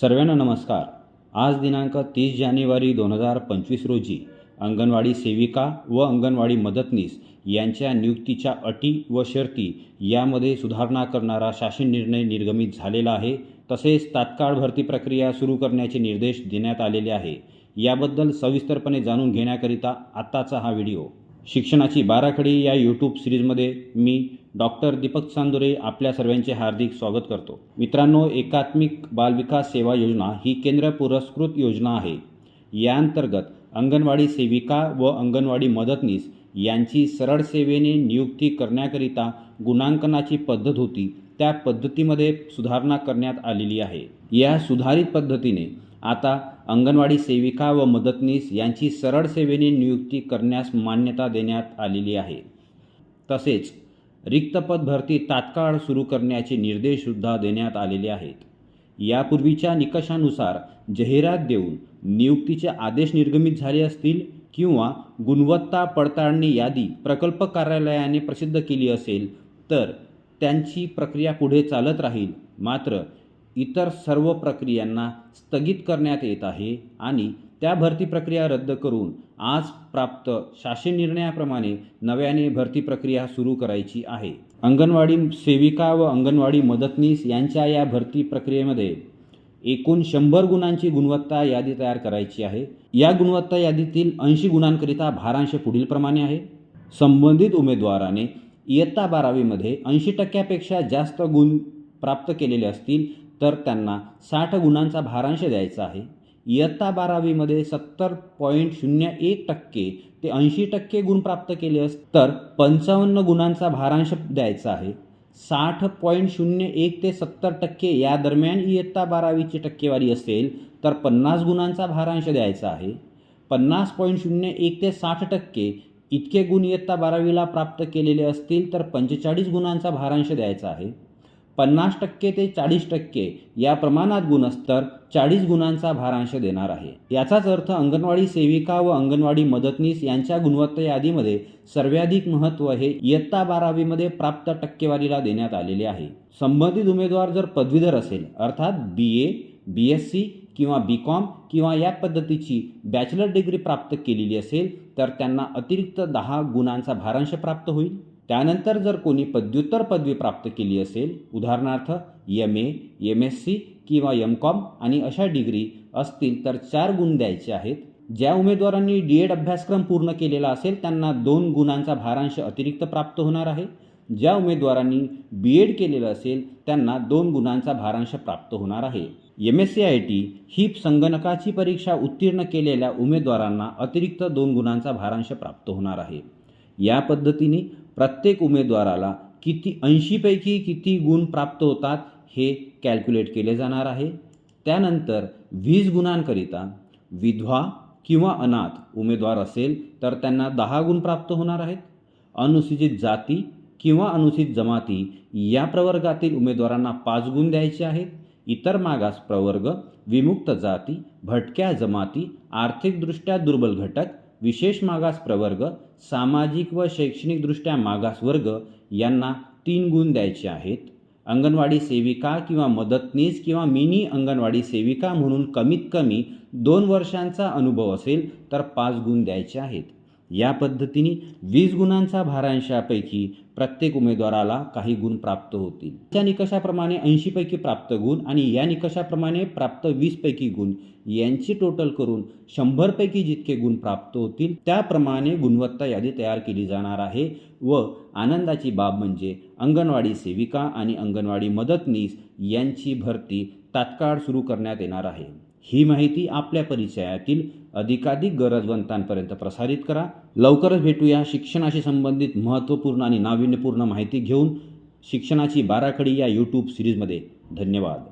सर्वांना नमस्कार. आज दिनांक तीस जानेवारी दोन हजार पंचवीस रोजी अंगणवाडी सेविका व अंगणवाडी मदतनीस यांच्या नियुक्तीच्या अटी व शर्ती यामध्ये सुधारणा करणारा शासन निर्णय निर्गमित झालेला आहे. तसेच तात्काळ भरती प्रक्रिया सुरू करण्याचे निर्देश देण्यात आलेले आहे. याबद्दल सविस्तरपणे जाणून घेण्याकरिता आत्ताचा हा व्हिडिओ. शिक्षणाची बाराखडी या यूट्यूब सिरीजमध्ये मी डॉक्टर दीपक चांदुरे आपल्या सर्वांचे हार्दिक स्वागत करतो. मित्रांनो एकात्मिक बालविकास सेवा योजना ही केंद्र पुरस्कृत योजना आहे. या अंतर्गत अंगणवाडी सेविका व अंगणवाडी मदतनीस यांची सरळ सेवेने नियुक्ती करण्याकरिता गुणांकनाची पद्धत होती. त्या पद्धतीमध्ये सुधारणा करण्यात आलेली आहे. या सुधारित पद्धतीने आता अंगणवाडी सेविका व मदतनीस यांची सरळ सेवेने नियुक्ती करण्यास मान्यता देण्यात आलेली आहे. तसेच रिक्तपद भरती तात्काळ सुरू करण्याचे निर्देशसुद्धा देण्यात आलेले आहेत. यापूर्वीच्या निकषानुसार जाहिरात देऊन नियुक्तीचे आदेश निर्गमित झाले असतील किंवा गुणवत्ता पडताळणी यादी प्रकल्प कार्यालयाने प्रसिद्ध केली असेल तर त्यांची प्रक्रिया पुढे चालत राहील. मात्र इतर सर्व प्रक्रियांना स्थगित करण्यात येत आहे आणि त्या भरती प्रक्रिया रद्द करून आज प्राप्त शासन निर्णयाप्रमाणे नव्याने भरती प्रक्रिया सुरू करायची आहे. अंगणवाडी सेविका व अंगणवाडी मदतनीस यांच्या या भरती प्रक्रियेमध्ये एकूण शंभर गुणांची गुणवत्ता यादी तयार करायची आहे. या गुणवत्ता यादीतील ऐंशी गुणांकरिता भारांश पुढीलप्रमाणे आहे. संबंधित उमेदवाराने इयत्ता बारावीमध्ये ऐंशी टक्क्यापेक्षा जास्त गुण प्राप्त केलेले असतील तर त्यांना साठ गुणांचा भारांश द्यायचा आहे. इयत्ता बारावीमध्ये सत्तर पॉईंट शून्य एक टक्के ते ऐंशी टक्के गुण प्राप्त केले अस तर पंचावन्न गुणांचा भारांश द्यायचा आहे. साठ पॉईंट शून्य एक ते सत्तर टक्के या दरम्यान इयत्ता बारावीची टक्केवारी असेल तर पन्नास गुणांचा भारांश द्यायचा आहे. पन्नास पॉईंट शून्य एक ते साठ टक्के इतके गुण इयत्ता बारावीला प्राप्त केलेले असतील तर पंचेचाळीस गुणांचा भारांश द्यायचा आहे. पन्नास टक्के ते चाळीस टक्के या प्रमाणात गुणस्तर चाळीस गुणांचा भारांश देणार आहे. याचाच अर्थ अंगणवाडी सेविका व अंगणवाडी मदतनीस यांच्या गुणवत्ता यादीमध्ये सर्वाधिक महत्त्व हे इयत्ता बारावीमध्ये प्राप्त टक्केवारीला देण्यात आलेले आहे. संबंधित उमेदवार जर पदवीधर असेल अर्थात बी ए बी एस सी किंवा बी कॉम किंवा या पद्धतीची बॅचलर डिग्री प्राप्त केलेली असेल तर त्यांना अतिरिक्त दहा गुणांचा भारांश प्राप्त होईल. त्यानंतर जर कोणी पदव्युत्तर पदवी प्राप्त केली असेल उदाहरणार्थ M A M S C किंवा एम कॉम आणि अशा डिग्री असतील तर चार गुण द्यायचे आहेत. ज्या उमेदवारांनी डी एड अभ्यासक्रम पूर्ण केलेला असेल त्यांना दोन गुणांचा भारांश अतिरिक्त प्राप्त होणार आहे. ज्या उमेदवारांनी बी एड केलेलं असेल त्यांना दोन गुणांचा भारांश प्राप्त होणार आहे. M S C I T ही संगणकाची परीक्षा उत्तीर्ण केलेल्या उमेदवारांना अतिरिक्त दोन गुणांचा भारांश प्राप्त होणार आहे. या पद्धतीने प्रत्येक उमेदवाराला किती ऐंशीपैकी किती गुण प्राप्त होतात हे कॅल्क्युलेट केले जाणार आहे. त्यानंतर वीस गुणांकरिता विधवा किंवा अनाथ उमेदवार असेल तर त्यांना दहा गुण प्राप्त होणार आहेत. अनुसूचित जाती किंवा अनुसूचित जमाती या प्रवर्गातील उमेदवारांना पाच गुण द्यायचे आहेत. इतर मागास प्रवर्ग विमुक्त जाती भटक्या जमाती आर्थिकदृष्ट्या दुर्बल घटक विशेष मागास प्रवर्ग सामाजिक व शैक्षणिकदृष्ट्या मागास वर्ग यांना तीन गुण द्यायचे आहेत. अंगणवाडी सेविका किंवा मदतनीस किंवा मिनी अंगणवाडी सेविका म्हणून कमीत कमी दोन वर्षांचा अनुभव असेल तर पाच गुण द्यायचे आहेत. या पद्धतीने वीस गुणांचा भारांशापैकी प्रत्येक उमेदवाराला काही गुण प्राप्त होतील. त्या निकषाप्रमाणे ऐंशीपैकी प्राप्त गुण आणि या निकषाप्रमाणे प्राप्त वीसपैकी गुण यांची टोटल करून शंभरपैकी जितके गुण प्राप्त होतील त्याप्रमाणे गुणवत्ता यादी तयार केली जाणार आहे व आनंदाची बाब म्हणजे अंगणवाडी सेविका आणि अंगणवाडी मदतनीस यांची भरती तात्काळ सुरू करण्यात येणार आहे. ही माहिती आपल्या परिचयातील अधिकाधिक गरजवंतांपर्यंत प्रसारित करा. लवकरच भेटूया शिक्षणाशी संबंधित महत्त्वपूर्ण आणि नाविन्यपूर्ण माहिती घेऊन शिक्षणाची बाराखडी या यूट्यूब सिरीजमध्ये धन्यवाद.